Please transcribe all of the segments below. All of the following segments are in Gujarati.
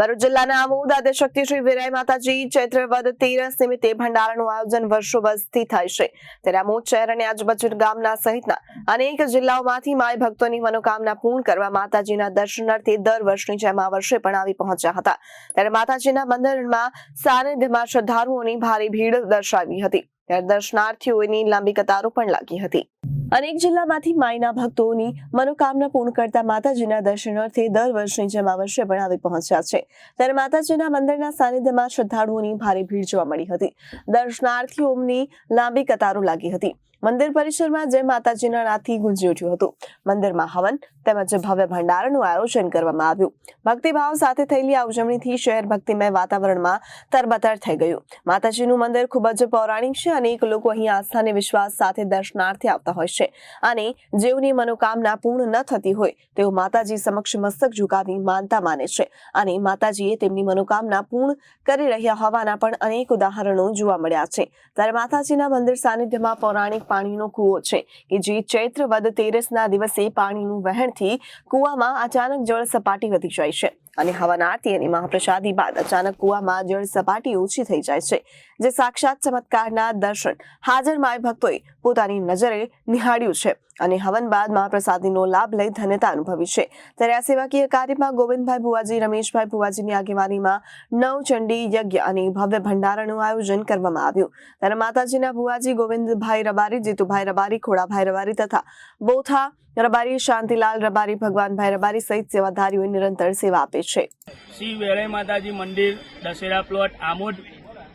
ભરૂચ જિલ્લાના આમોદ આદ્યશક્તિ શ્રી વિરાય માતાજી ચૈત્ર વદ તેરસ નિમિત્તે ભંડારાનું આયોજન વર્ષો વર્ષથી થાય છે. ત્યારે આમોદ શહેર અને આજુબાજુ ગામના સહિતના અનેક જિલ્લાઓમાંથી માય ભક્તોની મનોકામના પૂર્ણ કરવા માતાજીના દર્શનાર્થે દર વર્ષની જેમ આ વર્ષે પણ આવી પહોંચ્યા હતા. ત્યારે માતાજીના મંદિરમાં સાનિધ્યમાં શ્રદ્ધાળુઓની ભારે ભીડ દર્શાવી હતી. ત્યારે દર્શનાર્થીઓની લાંબી કતારો પણ લાગી હતી. અનેક જિલ્લામાંથી માયના ભક્તોની મનોકામના પૂર્ણ કરતા માતાજીના દર્શનાર્થે દર વર્ષની જેમ આ વર્ષે પણ આવી પહોંચ્યા છે. ત્યારે માતાજીના મંદિરના સાનિધ્યમાં શ્રદ્ધાળુઓની ભારે ભીડ જોવા મળી હતી. દર્શનાર્થીઓની લાંબી કતારો લાગી હતી. મંદિર પરિસરમાં જય માતાજીના નાથી ગુંજી ઉઠ્યું હતું. મંદિરમાં હવન તેમજ ભવ્ય ભંડારાનું આયોજન કરવામાં આવ્યું. ભક્તિભાવ સાથે થયેલી આ ઉજવણીથી શહેર ભક્તિમય વાતાવરણમાં તરબતર થઈ ગયું. માતાજીનું મંદિર ખૂબ જ પૌરાણિક છે. અનેક લોકો અહીં આસ્થા અને વિશ્વાસ સાથે દર્શનાર્થે આવતા હોય છે. અને જેઓની મનોકામના પૂર્ણ ન થતી હોય, તેઓ માતાજી સમક્ષ મસ્તક ઝુકાવી માનતા માને છે. અને માતાજીએ તેમની મનોકામના પૂર્ણ કરી રહ્યા હોવાના પણ અનેક ઉદાહરણો જોવા મળ્યા છે. ત્યારે માતાજીના મંદિર સાનિધ્યમાં પૌરાણિક પાણીનો કૂવો છે કે જે ચૈત્ર વદ તેરસના દિવસે પાણીનું વહેણથી કૂવામાં અચાનક જળ સપાટી વધી જાય છે. અને હવન આરતી અને મહાપ્રસાદી બાદ અચાનક કૂવામાં જળ સપાટી ઓછી થઈ જાય છે, જે સાક્ષાત ચમત્કારના દર્શન હાજર માય ભક્તોએ પોતાની નજરે નિહાળ્યું છે. અને હવન બાદ મહાપ્રસાદીનો લાભ લઈ ધન્યતા અનુભવી છે. ત્યારે આ સેવાકીય કાર્યમાં ગોવિંદભાઈ ભુવાજી, રમેશભાઈ ભુવાજીની આગેવાનીમાં નવચંડી યજ્ઞ અને ભવ્ય ભંડારાનું આયોજન કરવામાં આવ્યું. ત્યારે માતાજીના ભુવાજી ગોવિંદભાઈ રબારી, જીતુભાઈ રબારી, ખોડાભાઈ રબારી તથા બોથા રબારી, શાંતિલાલ રબારી, ભગવાનભાઈ રબારી સહિત સેવાધારીઓ નિરંતર સેવા આપે છે. શ્રી વેરાઈ માતાજી મંદિર, દશેરા પ્લોટ, આમોદ.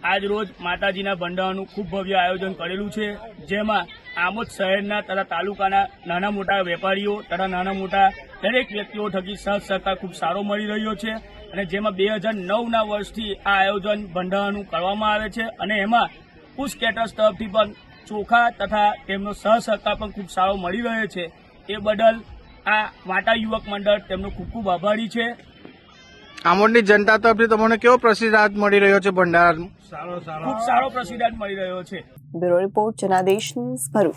આજ રોજ માતાજીના ભંડારાનું ખૂબ ભવ્ય આયોજન કરેલું છે. જેમાં આમોદ શહેરના તથા તાલુકાના નાના મોટા વેપારીઓ તથા નાના મોટા દરેક વ્યક્તિઓ થકી સહ સહકાર ખૂબ સારો મળી રહ્યો છે અને જેમાં બે હજાર નવના વર્ષથી આ આયોજન ભંડારાનું કરવામાં આવે છે અને એમાં પુશ તરફથી પણ ચોખા તથા તેમનો સહ સહકાર પણ ખૂબ સારો મળી રહ્યો છે. એ બદલ આ માતા યુવક મંડળ તેમનો ખૂબ ખૂબ આભારી છે. આમોદની જનતા તરફથી તમને કેવો પ્રતિસાદ મળી રહ્યો છે ભંડારા ખૂબ સારો પ્રતિસાદ મળી રહ્યો છે. Bureau report Janadesh news Bharuch.